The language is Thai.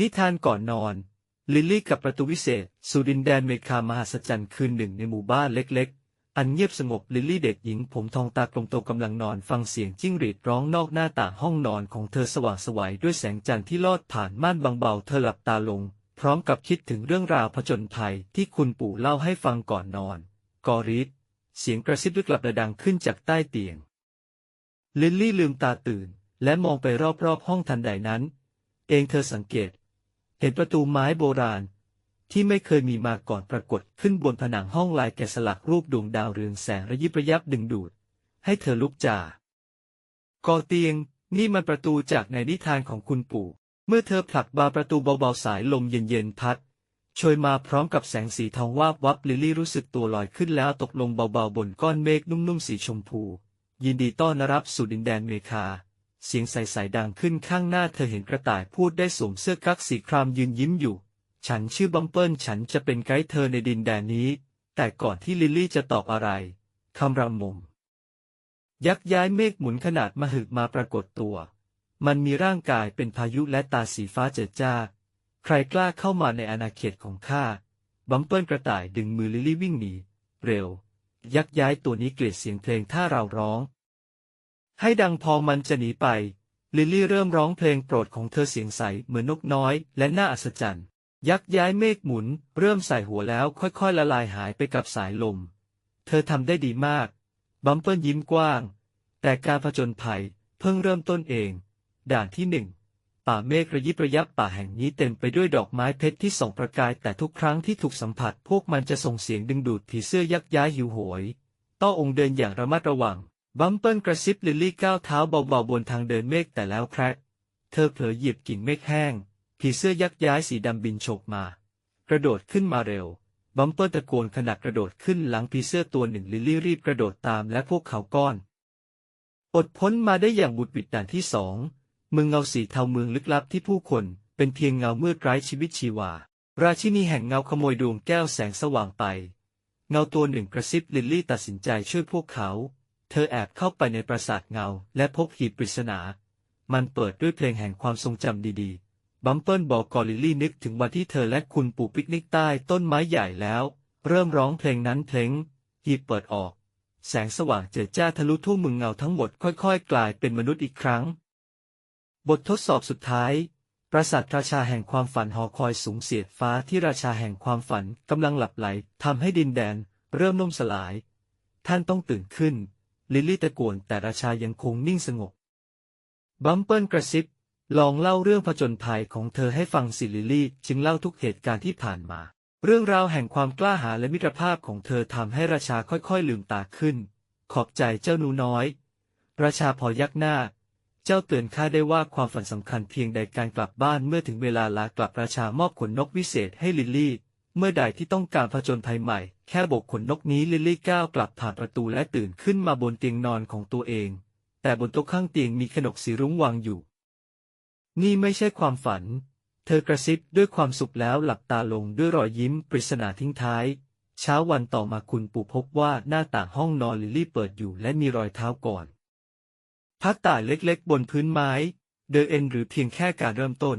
นิทานก่อนนอน ลิลลี่กับประตูวิเศษ สู่ดินแดนเมคามหัศจรรย์คืนหนึ่งในหมู่บ้านเล็ก ๆ อันเงียบสงบลิลลี่เด็กหญิงผมทองตากลมโตกำลังนอนฟังเสียงจิ้งหรีดร้องนอกหน้าต่างห้องนอนของเธอสว่างสวัยด้วยแสงจันทร์ที่ลอดผ่านม่านบางเบาเธอหลับตาลง พร้อมกับคิดถึงเรื่องราวผจญภัยที่คุณปู่เล่าให้ฟังก่อนนอน กอริสเสียงกระซิบลึกลับระดังขึ้นจากใต้เตียง ลิลลี่ลืมตาตื่น และมองไปรอบๆห้องทันใดนั้น เองเธอสังเกต เห็นประตูไม้โบราณ ที่ไม่เคยมีมาก่อนปรากฏขึ้นบนผนังห้องลายแกะสลักรูปดวงดาวเรืองแสงระยิบระยับดึงดูด ให้เธอลุกจากอเตียง นี่มันประตูจากในนิทานของคุณปู่ เมื่อเธอผลักบาประตูเบาๆสายลมเย็นๆพัดโชยมาพร้อมกับแสงสีทองวาบวับลิลลี่รู้สึกตัวลอยขึ้นแล้วตกลงเบาๆบนก้อนเมฆนุ่มๆสีชมพู ยินดีต้อนรับสู่ดินแดนเมคา เสียงใสๆดังขึ้นข้างหน้าเธอเห็นกระต่ายพูดได้สวมเสื้อกั๊กสีครามยืนยิ้มอยู่ ฉันชื่อบัมเปิลฉันจะเป็นไกด์เธอในดินแดนนี้ แต่ก่อนที่ลิลลี่จะตอบอะไรคำรำมม ยักษ์ย้ายเมฆหมุนขนาดมหึมาปรากฏตัว มันมีร่างกายเป็นพายุและตาสีฟ้าเจิดจ้า ใครกล้าเข้ามาในอาณาเขตของข้า บัมเปิลกระต่ายดึงมือลิลลี่วิ่งหนี เร็ว ยักษ์ย้ายตัวนี้เกลียดเสียงเพลงถ้าเราร้อง ให้ดังพอมันจะหนีไป ลิลลี่เริ่มร้องเพลงโปรดของเธอเสียงใสเหมือนนกน้อยและน่าอัศจรรย์ ยักษ์ย้ายเมฆหมุน เริ่มใส่หัวแล้วค่อยๆละลายหายไปกับสายลม เธอทำได้ดีมาก บัมเปิลยิ้มกว้าง แต่การผจญภัยเพิ่งเริ่มต้นเอง ด่านที่หนึ่งป่าเมฆระยิบระยับป่าแห่งนี้เต็มไปด้วยดอกไม้เพชรที่ส่องประกาย แต่ทุกครั้งที่ถูกสัมผัส พวกมันจะส่งเสียงดึงดูดผีเสื้อยักษ์ย้ายหิวโหย ต้อองค์เดินอย่างระมัดระวัง บัมเปิลกระซิบลิลลี่ก้าวเท้าเบาๆบนทางเดินเมฆแต่แล้วแครกเธอเผลอหยียบกิ่งเมฆแห้ง ผีเสื้อยักย้ายสีดำบินโฉบมา กระโดดขึ้นมาเร็ว บัมเปิลตะโกนขณะกระโดดขึ้นหลังผีเสื้อตัวหนึ่งลิลลี่รีบกระโดดตามและพวกเขาก้อน อดพ้นมาได้อย่างบุดหวิดด่านที่สองเมืองเงาสีเทาเมืองลึกลับที่ผู้คนเป็นเพียงเงามืดไร้ชีวิตชีวา ราชินีแห่งเงาขโมยดวงแก้วแสงสว่างไป เงาตัวหนึ่งกระซิบลิลลี่ตัดสินใจช่วยพวกเขา เธอแอบเข้าไปในปราสาทเงา และพบหีบปริศนา มันเปิดด้วยเพลงแห่งความทรงจำดีๆ บัมเปิลบอกกอลิลลี่นึกถึงวันที่เธอและคุณปู่ปิกนิกใต้ต้นไม้ใหญ่แล้ว เริ่มร้องเพลงนั้นเพลงหีบเปิดออก แสงสว่างเจิดจ้าทะลุทุ่วเมืองเงาทั้งหมดค่อยๆ กลายเป็นมนุษย์อีกครั้ง บททดสอบสุดท้าย ปราสาทราชาแห่งความฝันหอคอยสูงเสียดฟ้าที่ราชาแห่งความฝันกำลังหลับไหลทำให้ดินแดน เริ่มล่มสลาย ท่านต้องตื่นขึ้น ลิลลี่ตะโกนแต่ราชายังคงนิ่งสงบ บัมเปิลกระซิบ ลองเล่าเรื่องผจญภัยของเธอให้ฟังสิลิลลี่ จึงเล่าทุกเหตุการณ์ที่ผ่านมา เรื่องราวแห่งความกล้าหาญและมิตรภาพของเธอทำให้ราชาค่อยๆลืมตาขึ้น ขอบใจเจ้าหนูน้อย ราชาพอยักหน้า เจ้าเตือนข้าได้ว่าความฝันสำคัญเพียงใดการกลับบ้านเมื่อถึงเวลาลากลับราชามอบขนนกวิเศษให้ลิลลี่ เมื่อใดที่ต้องการผจญภัยใหม่ แค่โบกขนนกนี้ลิลลี่ก้าวกลับผ่านประตูและตื่นขึ้นมาบนเตียงนอนของตัวเอง แต่บนโต๊ะข้างเตียงมีขนกสีรุ้งวางอยู่ นี่ไม่ใช่ความฝัน เธอกระซิบด้วยความสุขแล้วหลับตาลงด้วยรอยยิ้มปริศนาทิ้งท้าย เช้าวันต่อมาคุณปู่พบว่าหน้าต่างห้องนอนลิลลี่เปิดอยู่และมีรอยเท้าก่อนพักต่ายเล็กๆ บนพื้นไม้ เดอเอ็นหรือเพียงแค่การเริ่มต้น